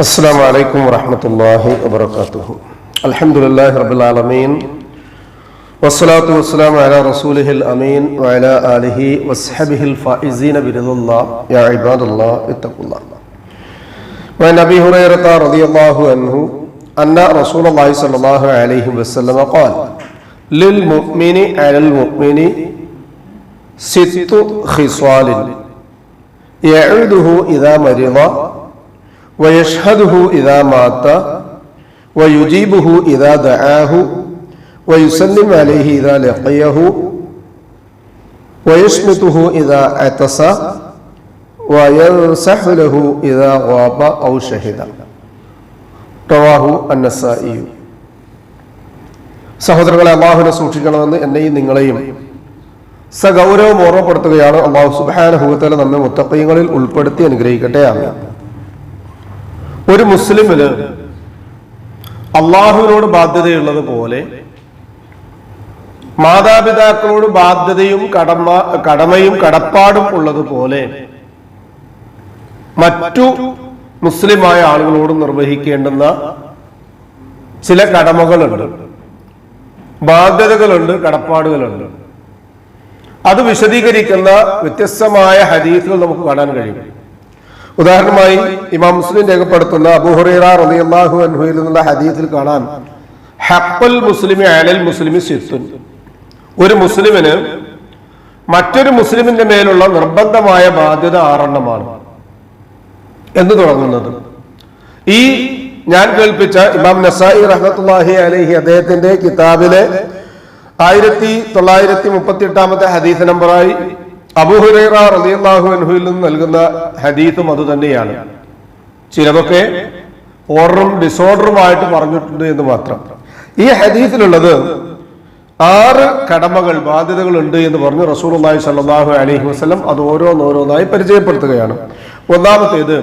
السلام عليكم ورحمة الله وبركاته الحمد لله رب العالمين والصلاة والسلام على رسوله الأمين وعلى آله وصحبه الفائزين برضا الله يا عباد الله اتقوا الله وعن أبي هريرة رضي الله عنه أن رسول الله صلى الله عليه وسلم قال للمؤمن على المؤمن ست خصال يعوده إذا مرض വയഷ്ഹദുഹു ഇതാ മാത്ത വയുജീബുഹു ഇതാ ദആഹു വയുസല്ലിം അലൈഹി ഇതാ ലഖയഹു വയഷ്മിതുഹു ഇതാ അതസ വയൻസഹ് ലഹു ഇതാ ഗ്വാബ ഔ ഷഹിദ. റവാഹു അന്നസായിയു സഹോദരങ്ങളെ അള്ളാഹുവിനെ സൂക്ഷിക്കണമെന്ന് എന്നെയും നിങ്ങളെയും സഗൗരവം ഓർമ്മപ്പെടുത്തുകയാണ്. അള്ളാഹു സുബാനഹുത്തല നമ്മെ മുത്തക്കയങ്ങളിൽ ഉൾപ്പെടുത്തി അനുഗ്രഹിക്കട്ടെ. ആമീൻ. ഒരു മുസ്ലിമിന് അള്ളാഹുവിനോട് ബാധ്യതയുള്ളത് പോലെ മാതാപിതാക്കളോട് ബാധ്യതയും കടമ കടമയും കടപ്പാടും ഉള്ളതുപോലെ മറ്റു മുസ്ലിമായ ആളുകളോട് നിർവഹിക്കേണ്ടുന്ന ചില കടമകളുണ്ട്. ബാധ്യതകളുണ്ട് കടപ്പാടുകളുണ്ട്. അത് വിശദീകരിക്കുന്ന വ്യത്യസ്തമായ ഹരീഫുകൾ നമുക്ക് കാണാൻ കഴിയും. ഉദാഹരണമായി ഇമാം മുസ്ലിം രേഖപ്പെടുത്തുന്ന അബുഹുറൈറ റളിയല്ലാഹു അൻഹുയിൽ നിന്നുള്ള ഹദീസിൽ കാണാൻ ഹഖുൽ മുസ്ലിമി അലൽ മുസ്ലിമി സിത്തുൻ. ഒരു മുസ്ലിമിന് മറ്റൊരു മുസ്ലിമിന്റെ മേലുള്ള നിർബന്ധമായ ബാധ്യത ആറെണ്ണമാണ് എന്ന് തുടങ്ങുന്നത്. ഈ ഞാൻ കേൾപ്പിച്ച ഇമാം നസായി റഹ്മത്തുല്ലാഹി അലഹി അദ്ദേഹത്തിന്റെ കിതാബിലെ ആയിരത്തി തൊള്ളായിരത്തി മുപ്പത്തി എട്ടാമത്തെ ഹദീസ് നമ്പറായി അബുഹുറൈറ നിന്ന് നൽകുന്ന ഹദീത്തും അത് തന്നെയാണ്. ചിലതൊക്കെ ഓർഡറും ഡിസോർഡറുമായിട്ട് പറഞ്ഞിട്ടുണ്ട് എന്ന് മാത്രം. ഈ ഹദീസിലുള്ളത് ആറ് കടമകൾ ബാധ്യതകൾ ഉണ്ട് എന്ന് പറഞ്ഞു റസൂലുള്ളാഹി സ്വല്ലല്ലാഹു അലഹി വസ്ലം അത് ഓരോന്നോരോന്നായി പരിചയപ്പെടുത്തുകയാണ്. ഒന്നാമത്തേത്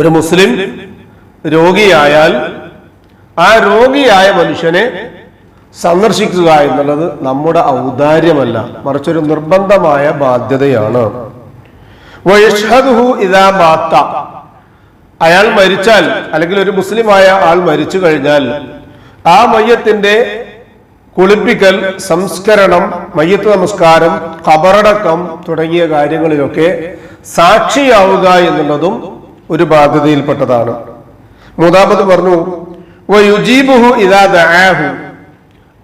ഒരു മുസ്ലിം രോഗിയായാൽ ആ രോഗിയായ മനുഷ്യനെ സന്ദർശിക്കുക എന്നുള്ളത് നമ്മുടെ ഔദാര്യമല്ല മറിച്ചൊരു നിർബന്ധമായ ബാധ്യതയാണ്. അയാൾ മരിച്ചാൽ അല്ലെങ്കിൽ ഒരു മുസ്ലിമായ ആൾ മരിച്ചു കഴിഞ്ഞാൽ ആ മയ്യത്തിന്റെ കുളിപ്പിക്കൽ സംസ്കരണം മയ്യത്ത് നമസ്കാരം കബറടക്കം തുടങ്ങിയ കാര്യങ്ങളിലൊക്കെ സാക്ഷിയാവുക എന്നുള്ളതും ഒരു ബാധ്യതയിൽപ്പെട്ടതാണ്. മൂന്നാമത് പറഞ്ഞു വയുജീബുഹു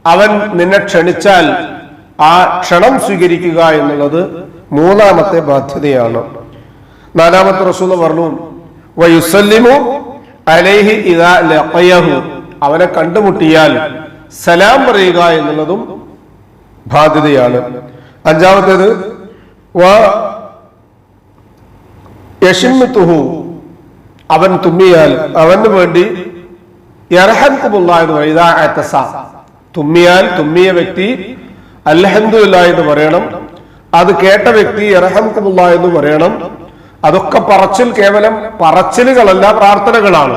അവൻ നിന്നെ ക്ഷണിച്ചാൽ ആ ക്ഷണം സ്വീകരിക്കുക എന്നുള്ളത് മൂന്നാമത്തെ ബാധ്യതയാണ്. നാലാമത്തെ റസൂൽ പറഞ്ഞു വയുസല്ലിമു അലൈഹി ഇദാ ലഖയഹു. അവനെ കണ്ടുമുട്ടിയാൽ സലാം പറയുക എന്നുള്ളതും ബാധ്യതയാണ്. അഞ്ചാമത്തേത് യഷിമിത്തുഹു അവൻ തുമ്മിയാൽ അവന് വേണ്ടി എന്ന് പറയുക തുമ്മിയാൽ തുമ്മിയ വ്യക്തി അൽഹന്ദില്ല എന്ന് പറയണം. അത് കേട്ട വ്യക്തി യർഹംകുമുള്ള എന്ന് പറയണം. അതൊക്കെ പറച്ചിൽ കേവലം പറച്ചിലുകളല്ല പ്രാർത്ഥനകളാണ്.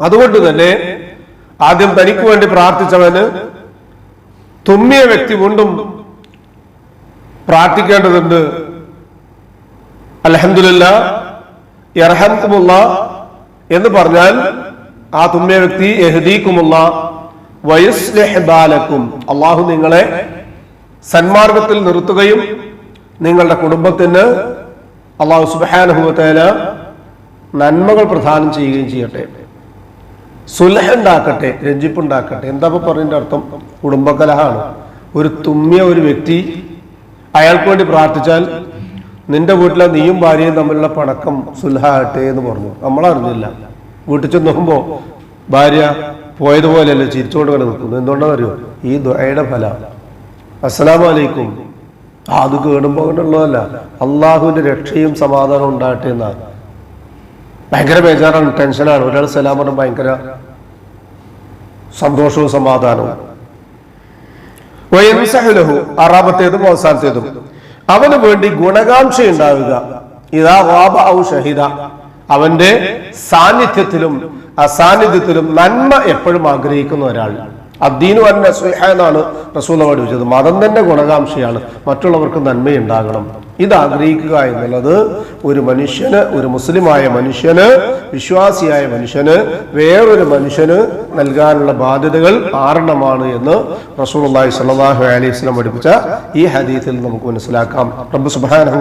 അതുകൊണ്ട് തന്നെ ആദ്യം തനിക്ക് വേണ്ടി പ്രാർത്ഥിച്ചവന് തുമ്മിയ വ്യക്തി വീണ്ടും പ്രാർത്ഥിക്കേണ്ടതുണ്ട്. അലഹമില്ല ഇറഹന്തുമുള്ള എന്ന് പറഞ്ഞാൽ ആ തുമ്മിയ വ്യക്തി എഹദീക്കുമുള്ള വയസ്ലഹബാലക്കും അള്ളാഹു നിങ്ങളെ സന്മാർഗത്തിൽ നിർത്തുകയും നിങ്ങളുടെ കുടുംബത്തിന് അള്ളാഹു സുബാനുഭവത്തേല നന്മകൾ പ്രദാനം ചെയ്യുകയും ചെയ്യട്ടെ. സുലഹ ഉണ്ടാക്കട്ടെ രഞ്ജിപ്പുണ്ടാക്കട്ടെ. എന്താ പറഞ്ഞതിന്റെ അർത്ഥം? കുടുംബകലഹാണ് ഒരു തുമ്മിയ ഒരു വ്യക്തി അയാൾക്ക് വേണ്ടി പ്രാർത്ഥിച്ചാൽ നിന്റെ വീട്ടിലെ നീയും ഭാര്യയും തമ്മിലുള്ള പണക്കം ആട്ടെ എന്ന് പറഞ്ഞു. നമ്മളറിഞ്ഞില്ല. വീട്ടിൽ ചെന്ന് നോക്കുമ്പോ ഭാര്യ പോയതുപോലെയല്ല ചിരിച്ചുകൊണ്ട് തന്നെ നിൽക്കുന്നു? എന്തുകൊണ്ടാണെന്ന് അറിയോ ഈ ദുആയുടെ ഫല. അസ്സലാമലൈക്കും. അത് കേടുമ്പോൾ കണ്ടുള്ളതല്ല അള്ളാഹുവിന്റെ രക്ഷയും സമാധാനവും ഉണ്ടാകട്ടെ എന്നാണ് ഭയങ്കര ബേജാറാണ് ടെൻഷനാണ്. ഒരാൾ സലാം പറഞ്ഞാൽ ഭയങ്കര സന്തോഷവും സമാധാനവും. വയൻസഹുലഹു ആറാമത്തേതും അവസാനത്തേതും. അവന് വേണ്ടി ഗുണകാംക്ഷ ഉണ്ടാവുക ഇതാ വാബ ഔ ഷഹിദ. അവന്റെ സാന്നിധ്യത്തിലും അസാന്നിധ്യത്തിലും നന്മ എപ്പോഴും ആഗ്രഹിക്കുന്ന ഒരാൾ. അദ്ദീനു അന്ന സുഹ എന്നാണ് റസൂൽ മതം തന്നെ ഗുണകാംക്ഷയാണ്. മറ്റുള്ളവർക്ക് നന്മയുണ്ടാകണം. ഇത് ആഗ്രഹിക്കുക എന്നുള്ളത് ഒരു മനുഷ്യന് ഒരു മുസ്ലിമായ മനുഷ്യന് വിശ്വാസിയായ മനുഷ്യന് വേറൊരു മനുഷ്യന് നൽകാനുള്ള ബാധ്യതകൾ ആരണമാണ് എന്ന് റസൂലുള്ളാഹി സ്വല്ലല്ലാഹു അലൈഹി വസല്ലം പഠിപ്പിച്ച ഈ ഹദീത്തിൽ നമുക്ക് മനസ്സിലാക്കാം. റബ്ബ് സുബ്ഹാനഹു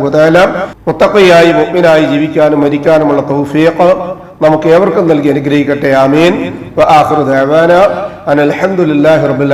മുത്തക്കയായി മുഗ്മിനായി ജീവിക്കാനും മരിക്കാനുമുള്ള തൗഫീഖ് നമുക്ക് ഏവർക്കും നൽകി അനുഗ്രഹിക്കട്ടെ. ആമീൻ. വ ആഖിറു ദഅവാന വലൈക്കും ഹംദുലില്ലാഹി റബ്ബിൽ